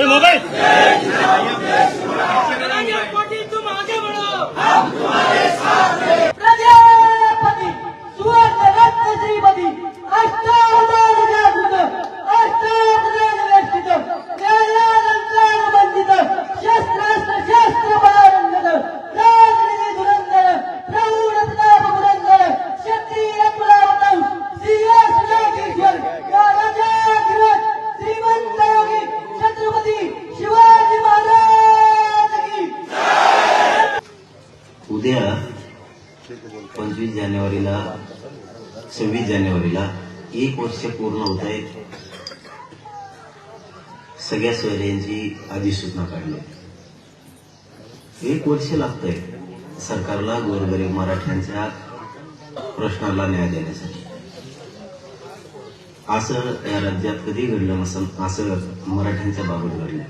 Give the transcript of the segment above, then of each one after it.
为国为 एक वर्ष पूर्ण होत आहे सगळ्या सोयऱ्यांची अधिसूचना काढली एक वर्ष लागतंय सरकारला गोरगरीब मराठ्यांच्या प्रश्नाला न्याय देण्यासाठी. असं या राज्यात कधी घडलं नसल असं मराठ्यांच्या बाबत घडलं.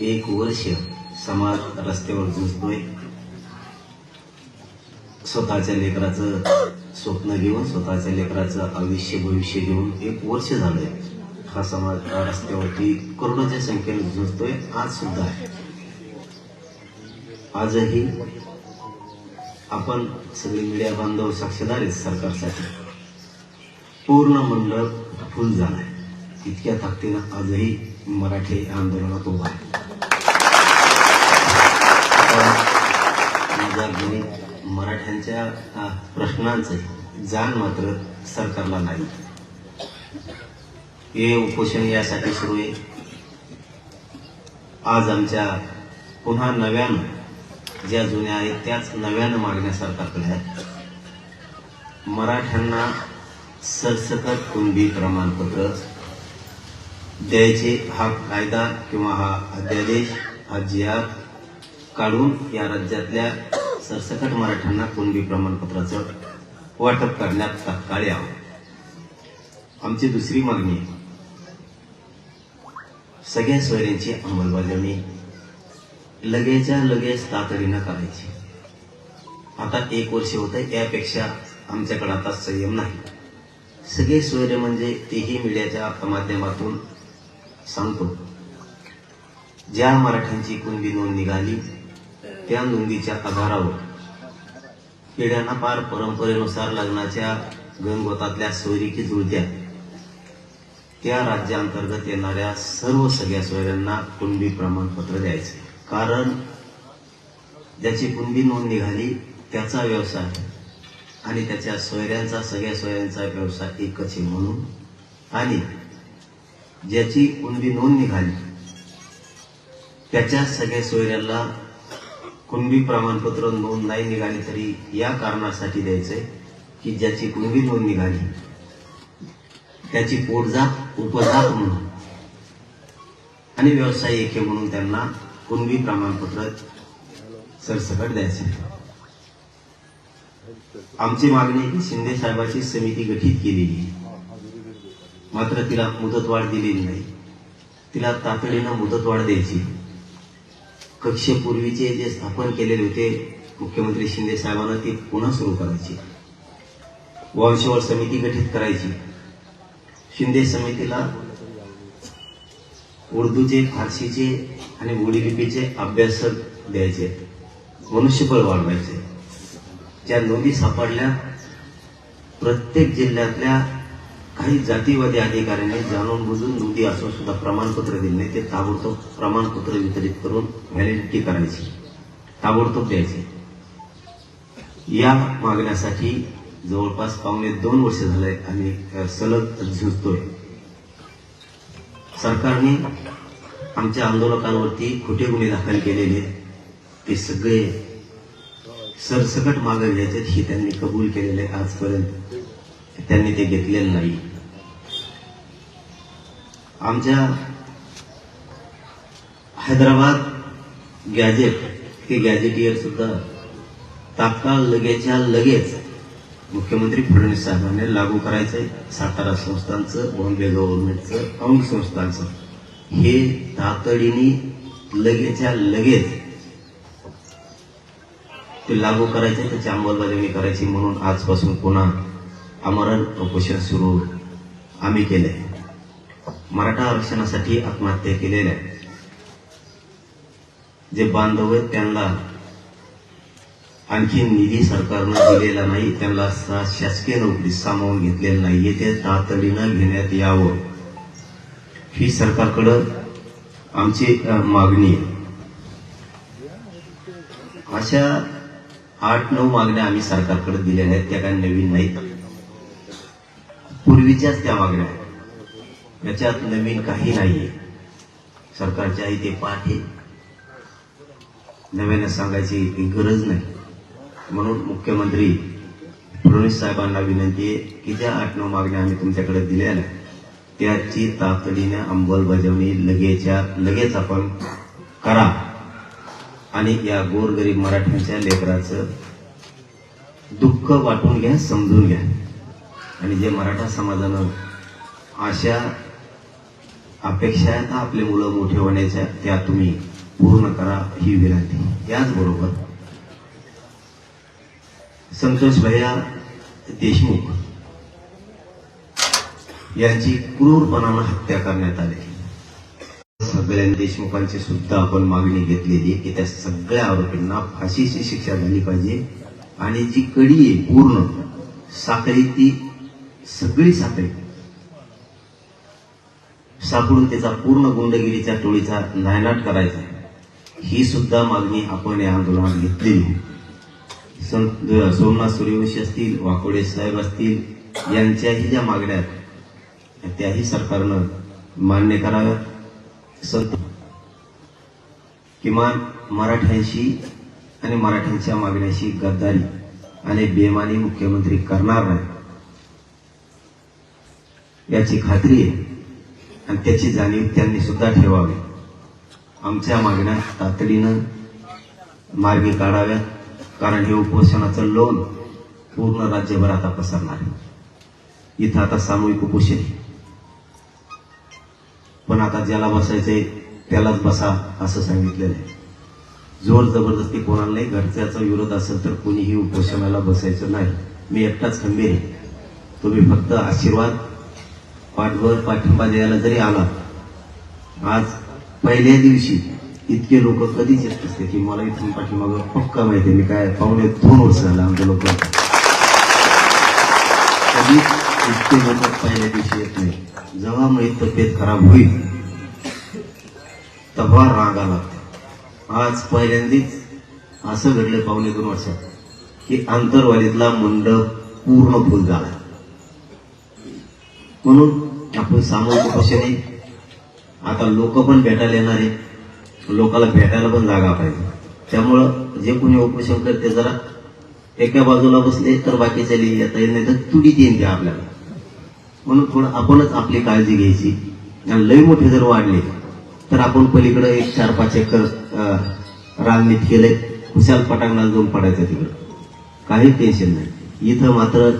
एक वर्ष समाज रस्त्यावर झुजतोय. स्वतःच्या लेकराचं स्वप्न घेऊन स्वतःच्या लेकराचं आयुष्य भविष्य घेऊन एक वर्ष झालंय. हा समाज रस्त्यावरती करोडोच्या संख्येने झुजतोय आज सुद्धा आहे. आजही आपण सगळे मीडिया बांधव साक्षीदार आहेत सरकारसाठी. पूर्ण मंडळ फुल झालाय. इतक्या ताकदीनं आजही मराठी आंदोलनात उभा आहे. मराठ्यांच्या अ, प्रश्नांचं जाण मात्र सरकारला नाही. हे उपोषण यासाठी सुरू आहे. आज आमच्या पुन्हा नव्यानं ज्या जुन्या आहेत त्याच नव्यानं मागण्या सरकारकडे आहेत. मराठ्यांना सरसकट कुणबी प्रमाणपत्र द्यायचे हा कायदा किंवा हा अध्यादेश हा जी आर काढून या राज्यातल्या सरसकट मराठ्यांना कुणबी प्रमाणपत्राचं वाटप करण्यात तात्काळ यावं. आमची दुसरी मागणी सगळ्या सोयऱ्यांची अंमलबजावणी लगेच्या लगेच तातडीनं करायची. आता एक वर्ष होत आहे यापेक्षा आमच्याकडे आता संयम नाही. सगळे सोयरे म्हणजे तेही मीडियाच्या माध्यमातून सांगतो. ज्या मराठ्यांची कुणबी नोंद निघाली त्या नोंदीच्या आधारावर पिढ्यांना पार परंपरेनुसार लग्नाच्या गणगोतातल्या सोयरीकी जुळत्या त्या राज्यांतर्गत येणाऱ्या सर्व सगळ्या सोयऱ्यांना कुणबी प्रमाणपत्र द्यायचे. कारण ज्याची कुणबी नोंद निघाली त्याचा व्यवसाय आणि त्याच्या सोयऱ्यांचा सगळ्या सोयऱ्यांचा व्यवसाय एकच आहे म्हणून. आणि ज्याची कुणबी नोंद निघाली त्याच्या सगळ्या सोयऱ्याला कुणबी प्रमाणपत्र नोंद नाही निघाली तरी या कारणासाठी द्यायचंय की ज्याची कुणबी नोंद निघाली. त्याची पोटजात उपजात म्हणून. आणि व्यवसाय हे म्हणून त्यांना कुणबी प्रमाणपत्र सरसकट द्यायचे. आमची मागणी आहे की शिंदे साहेबाची समिती गठीत केलेली मात्र तिला मुदतवाढ दिलेली नाही. तिला तातडीनं मुदतवाढ द्यायची कक्षेपूर्वीचे जे स्थापन केलेले होते मुख्यमंत्री शिंदे साहेबांना ते पुन्हा सुरू करायची. वंशवळ समिती गठीत करायची. शिंदे समितीला उर्दूचे फारसीचे आणि बोलीलिपीचे अभ्यासक द्यायचे. मनुष्यबळ वाढवायचे. ज्या नोंदी सापडल्या प्रत्येक जिल्ह्यातल्या काही जातीवादी अधिकाऱ्यांनी जाणून बुजून दुधी असून सुद्धा प्रमाणपत्र दिले नाही. ते ताबडतोब प्रमाणपत्र वितरित करून व्हॅलिडिटी करायची ताबडतोब द्यायचे. या मागण्यासाठी जवळपास पावणे दोन वर्ष झाले आम्ही सलग झुजतोय. सरकारने आमच्या आंदोलकांवरती खोटे गुन्हे दाखल केलेले ते सगळे सरसकट मागे घ्यायचे हे त्यांनी कबूल केलेले आजपर्यंत. त्यांनी ते घेतलेलं नाही. आमच्या हैदराबाद गॅजेट हे गॅजेटियर सुद्धा तात्काळ लगेच्या लगेच मुख्यमंत्री फडणवीस साहेबांनी लागू करायचंय. सातारा संस्थांचं बॉम्बे गव्हर्नमेंटचं अंग संस्थांचं. हे तातडीने लगेच्या लगेच ते लागू करायचे त्याची अंमलबजावणी करायची म्हणून आजपासून पुन्हा आमरण उपोषण सुरू आम्ही केले मराठा आरक्षणासाठी आत्महत्या केलेल्या जे बांधव आहेत त्यांना आणखी निधी सरकारनं दिलेला नाही त्यांना शासकीय नोकरी सामावून घेतलेलं नाही येथे तातडीनं घेण्यात यावं. ही सरकारकडं आमची मागणी आहे. अशा आठ नऊ मागण्या आम्ही सरकारकडे दिलेल्या आहेत त्या काही नवीन नाहीत. पूर्वीच्याच त्या मागण्या आहेत. याच्यात नवीन काही नाहीये. सरकारच्या इथे पाठ आहे. नव्यानं सांगायची काही गरज नाही. म्हणून मुख्यमंत्री फडणवीस साहेबांना विनंती आहे की ज्या आठ नऊ मागण्या आम्ही तुमच्याकडे दिल्या ना त्याची तातडीने अंमलबजावणी लगेच्या लगेच आपण करा. आणि या गोरगरीब मराठ्यांच्या लेकराचं दुःख वाटून घ्या समजून घ्या. आणि जे मराठा समाजानं अशा अपेक्षा आहेत ना आपले मुलं मोठे होण्याच्या त्या तुम्ही पूर्ण करा ही विनंती. याचबरोबर संतोष भैया देशमुख यांची क्रूरपणानं हत्या करण्यात आली. सगळ्या देशमुखांची सुद्धा आपण मागणी घेतलेली आहे की त्या सगळ्या आरोपींना फाशीची शिक्षा झाली पाहिजे आणि जी कडी आहे पूर्ण साखळी ती सगळी साखळी सापडून त्याचा पूर्ण गुंडगिरीच्या टोळीचा नायनाट करायचा. ही सुद्धा मागणी आपण या आंदोलनात घेतलेली संत सोमनाथ सूर्यवंशी असतील वाकोडे साहेब असतील यांच्याही ज्या मागण्या त्याही सरकारनं मान्य कराव्यात. संत किमान मराठ्यांशी आणि मराठ्यांच्या मागण्याशी गद्दारी आणि बेमानी मुख्यमंत्री करणार नाही याची खात्री आहे. आणि त्याची जाणीव त्यांनी सुद्धा ठेवावी. आमच्या मागण्या तातडीनं मार्गी काढाव्यात कारण हे उपोषणाचं लोन पूर्ण राज्यभर आता पसरणार आहे. इथं आता सामूहिक उपोषण पण आता ज्याला बसायचंय त्यालाच बसा असं सांगितलेलं आहे. जोर जबरदस्ती कोणाला नाही घरच्याचा विरोध असेल तर कोणीही उपोषणाला बसायचं नाही. मी एकटाच खंबीर आहे. तुम्ही फक्त आशीर्वाद पाठबळ पाठिंबा द्यायला जरी आला आज पहिल्या दिवशी इतके लोक कधीच येत असते की मला इथून पाठीमागं पक्का माहिती आहे. मी काय पाहुणे दोन वर्ष झालं आमच्या लोक कधीच इतके लोक पहिल्या दिवशी येत नाही जेव्हा मग तब्येत खराब होईल तेव्हा राग आला. आज पहिल्यांदाच असं घडलं पाहुणे दोन वर्षात की आंतरवालीतला मंडप पूर्ण फुल झाला म्हणून आपण सामूहिक उपोषण आता लोक पण भेटायला येणार आहे लोकाला भेटायला पण जागा पाहिजे. त्यामुळं जे कोणी उपोषण करते जरा एका बाजूला बसले तर बाकीच्या लिहि येता येईल नाही तर तुडीत येईल ते आपल्याला. म्हणून थोडं आपणच आपली काळजी घ्यायची. आणि लई मोठे जर वाढले तर आपण पलीकडे एक चार पाच एकर रांगणीत रान केलंय. खुशाल पटांगणाला जाऊन पडायचं तिकडं. काही टेन्शन नाही. इथं मात्र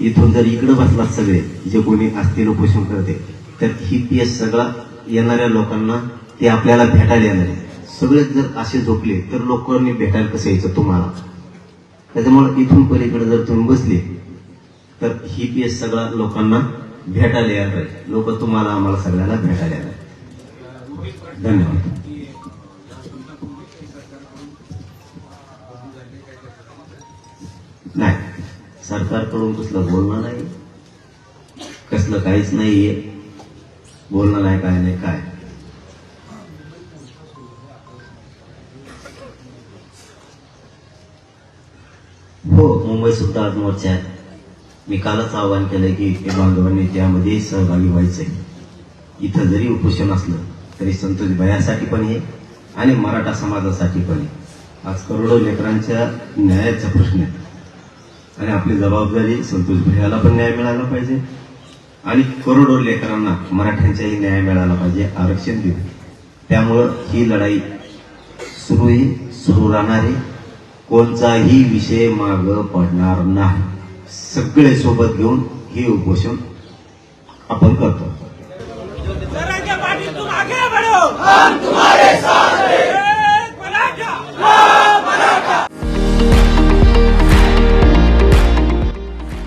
इथून जर इकडे बसलात सगळे जे कोणी असतील उपोषण करते तर ही पीएस सगळा येणाऱ्या लोकांना ते आपल्याला भेटायला येणार आहे. सगळेच जर असे झोपले तर लोकांनी भेटायला कसं यायचं तुम्हाला? त्याच्यामुळे इथून पलीकडे जर तुम्ही बसले तर ही पीएस सगळा लोकांना भेटायला येणार आहे. लोक तुम्हाला आम्हाला सगळ्यांना भेटायला येणार धन्यवाद. नाही. सरकारकडून कसलं बोलणं नाही. कसलं काहीच नाहीये. बोलणं नाही काय नाही काय? हो मुंबई सुद्धा आज मोर्चा मी कालच आवाहन केलंय की ते बांधवांनी त्यामध्ये सहभागी व्हायचंय. इथं जरी उपोषण असलं तरी संतोष भयासाठी पण आहे आणि मराठा समाजासाठी पण आहे. आज करोडो लेकरांच्या न्यायाचा प्रश्न आहे. आणि आपली जबाबदारी संतोष भैयाला पण न्याय मिळाला पाहिजे. आणि करोडो लेकरांना मराठ्यांचाही न्याय मिळाला पाहिजे आरक्षण देऊन त्यामुळं ही लढाई सुरू आहे सुरू राहणार आहे. कोणताही विषय माग पडणार नाही. सगळे सोबत घेऊन हे उपोषण आपण करतो. हम तुम्हारे साथ हैं.